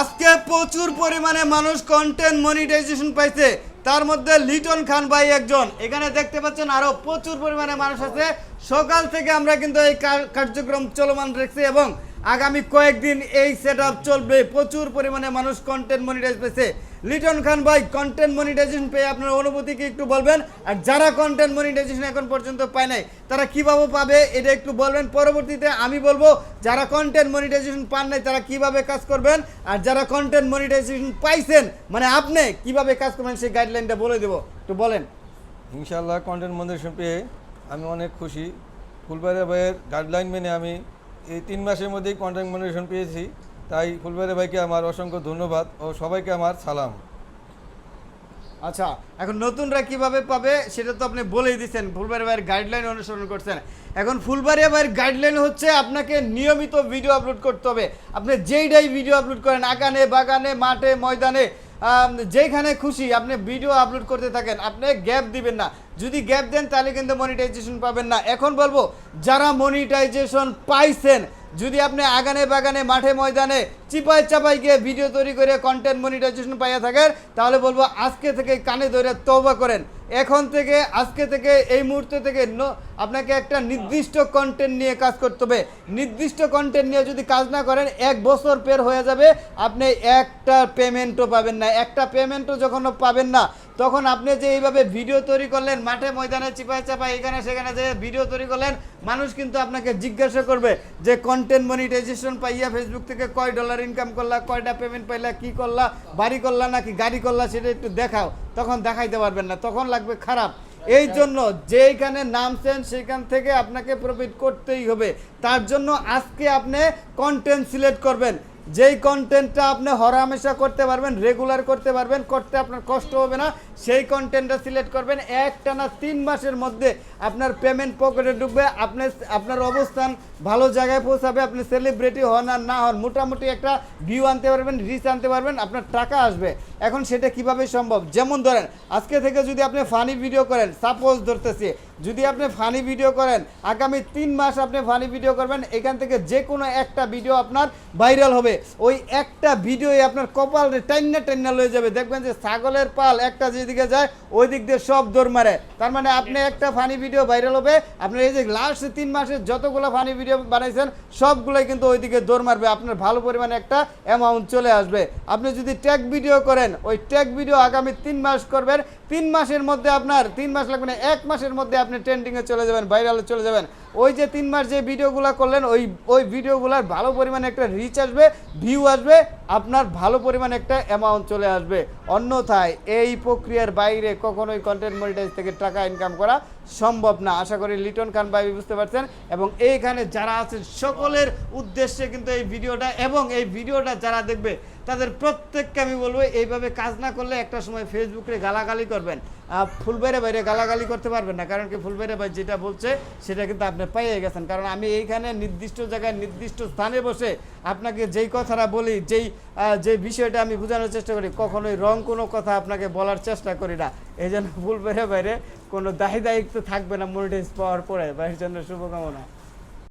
আজকে প্রচুর পরিমাণে মানুষ কন্টেন্ট মনিটাইজেশন পাইছে। তার মধ্যে লিটন খান ভাই একজন। এখানে দেখতে পাচ্ছেন আরও প্রচুর পরিমাণে মানুষ আছে। সকাল থেকে আমরা কিন্তু এই কার্যক্রম চলমান রেখেছি এবং আগামী কয়েকদিন এই সেট চলবে। প্রচুর পরিমাণে মানুষ কন্টেন্ট মনিটাইজ পেয়েছে। লিটন খান ভাই কন্টেন্ট মনিটাইজেশন পেয়ে আপনার অনুভূতি কি একটু বলবেন। আর যারা কন্টেন্ট মনিটাইজেশন এখন পর্যন্ত পায় নাই, তারা কীভাবে পাবে এটা একটু বলবেন। পরবর্তীতে আমি বলব, যারা কন্টেন্ট মনিটাইজেশন পান নাই, তারা কীভাবে কাজ করবেন? আর যারা কন্টেন্ট মনিটাইজেশন পাইছেন মানে আপনি কীভাবে কাজ করবেন, সেই গাইডলাইনটা বলে দেবো। একটু বলেন। ইনশাল্লাহ কন্টেন্ট মনিটেশন পেয়ে আমি অনেক খুশি। ফুলবাড়িয়া ভাইয়ের গাইডলাইন মেনে আমি এই তিন মাসের মধ্যেই কন্ট্রাক্ট মনিটেশন পেয়েছি। তাই ফুলবাড়িয়া ভাইকে আমার অসংখ্য ধন্যবাদ ও সবাইকে আমার সালাম। আচ্ছা এখন নতুনরা কীভাবে পাবে সেটা তো আপনি বলেই দিচ্ছেন। ফুলবাড়ি ভাইয়ের গাইডলাইন অনুসরণ করছেন। এখন ফুলবাড়িয়া ভাইয়ের গাইডলাইন হচ্ছে আপনাকে নিয়মিত ভিডিও আপলোড করতে হবে। আপনি যেইটাই ভিডিও আপলোড করেন, আগানে, বাগানে, মাঠে, ময়দানে যেখানে খুশি আপনি ভিডিও আপলোড করতে থাকেন, আপনি গ্যাপ দিবেন না। যদি গ্যাপ দেন, তাহলে কিন্তু মনিটাইজেশন পাবেন না। এখন বলব, যারা মনিটাইজেশন পাইছেন যদি আপনি আগানে বাগানে, মাঠে ময়দানে চিপাই চাপাই গিয়ে ভিডিও তৈরি করে কন্টেন্ট মনিটাইজেশন পাইয়া থাকেন, তাহলে বলব আজকে থেকে কানে ধরে তওবা করেন। এখন থেকে, আজকে থেকে, এই মুহূর্তে থেকে আপনাকে একটা নির্দিষ্ট কন্টেন্ট নিয়ে কাজ করতে হবে। নির্দিষ্ট কন্টেন্ট নিয়ে যদি কাজ না করেন, এক বছর পের হয়ে যাবে, আপনি একটা পেমেন্টও পাবেন না। একটা পেমেন্টও যখন পাবেন না তখন আপনি যে এইভাবে ভিডিও তৈরি করলেন, মাঠে ময়দানে চিপায় চাপায়, এখানে সেখানে যে ভিডিও তৈরি করলেন, মানুষ কিন্তু আপনাকে জিজ্ঞাসা করবে যে কন্টেন্ট মনিটাইজেশন পাইয়া ফেসবুক থেকে কয় ডলার ইনকাম করলা, কয়টা পেমেন্ট পাইলা, কি করলা, বাড়ি করলা নাকি গাড়ি করলা, সেটা একটু দেখাও। তখন দেখাইতে পারবেন না, তখন লাগবে খারাপ। এই জন্য যেইখানে নামছেন, সেখান থেকে আপনাকে প্রফিট করতেই হবে। তার জন্য আজকে আপনি কন্টেন্ট সিলেক্ট করবেন। যেই কন্টেন্টটা আপনি হরামেশা করতে পারবেন রেগুলার করতে পারবেন, করতে আপনার কষ্ট হবে না। সেই কন্টেন্টটা সিলেক্ট করবেন, একটানা তিন মাসের মধ্যে আপনার পেমেন্ট পকেটে ঢুকবে, আপনি, আপনার অবস্থান ভালো জায়গায় পৌঁছাবে, আপনি সেলিব্রিটি হন আর না হন, মোটামুটি একটা ভিউ আনতে পারবেন রিচ আনতে পারবেন, আপনার টাকা আসবে। এখন সেটা কীভাবে সম্ভব? যেমন ধরেন, আজকে থেকে যদি আপনি ফানি ভিডিও করেন সাপোজ ধরতেছি, যদি আপনি ফানি ভিডিও করেন, আগামী তিন মাস আপনি ফানি ভিডিও করবেন, এখান থেকে যে কোনো একটা ভিডিও আপনার ভাইরাল হবে। ওই একটা ভিডিওই আপনার কপাল টাইনা টাইনা লয়ে যাবে। দেখবেন যে ছাগলের পাল একটা যেদিকে যায় ওই দিক দিয়ে সব দৌড় মারে। তার মানে আপনি একটা ফানি ভিডিও ভাইরাল হবে। আপনার এই যে লাস্ট তিন মাসের যতগুলো ফানি ভিডিও বানাইছেন সবগুলোই কিন্তু ওইদিকে দৌড় মারবে। আপনার ভালো পরিমাণে একটা অ্যামাউন্ট চলে আসবে। আপনি যদি ট্যাগ ভিডিও করেন ওই ট্যাগ ভিডিও আগামী তিন মাস করবেন। তিন মাসের মধ্যে আপনার, তিন মাস লাগবে না, এক মাসের মধ্যে আপনি ট্রেন্ডিংয়ে চলে যাবেন ভাইরালে চলে যাবেন। ওই যে তিন মাস যে ভিডিওগুলো করলেন, ওই ওই ভিডিওগুলোর ভালো পরিমাণে একটা রিচ আসবে ভিউ আসবে, আপনার ভালো পরিমাণে একটা অ্যামাউন্ট চলে আসবে। অন্যথায় এই প্রক্রিয়ার বাইরে কখনোই কন্টেন্ট মনিটাইজ থেকে টাকা ইনকাম করা সম্ভব না। আশা করি লিটন খান ভাই বুঝতে পারছেন। এবং এইখানে যারা আছেন, সকলের উদ্দেশ্যে কিন্তু এই ভিডিওটা এবং এই ভিডিওটা যারা দেখবে তাদের প্রত্যেককে আমি বলব, এইভাবে কাজ না করলে একটা সময় ফেসবুকে গালাগালি করবেন। ফুলবাইরে বাইরে গালাগালি করতে পারবেন না, কারণ কি ফুলবাইরে ভাই যেটা বলছে, সেটা কিন্তু আপনি পাইয়ে গেছেন। কারণ আমি এইখানে নির্দিষ্ট জায়গায়, নির্দিষ্ট স্থানে বসে আপনাকে যেই কথাটা বলি, যেই যে বিষয়টা আমি বোঝানোর চেষ্টা করি, কখনোই রং কোনো কথা আপনাকে বলার চেষ্টা করি না। এই জন্য ফুলবাইরে বাইরে কোনো দায়ী দায়িত্ব থাকবে না, মনিটাইজ পাওয়ার পরে, ভাইয়ের জন্য শুভকামনা।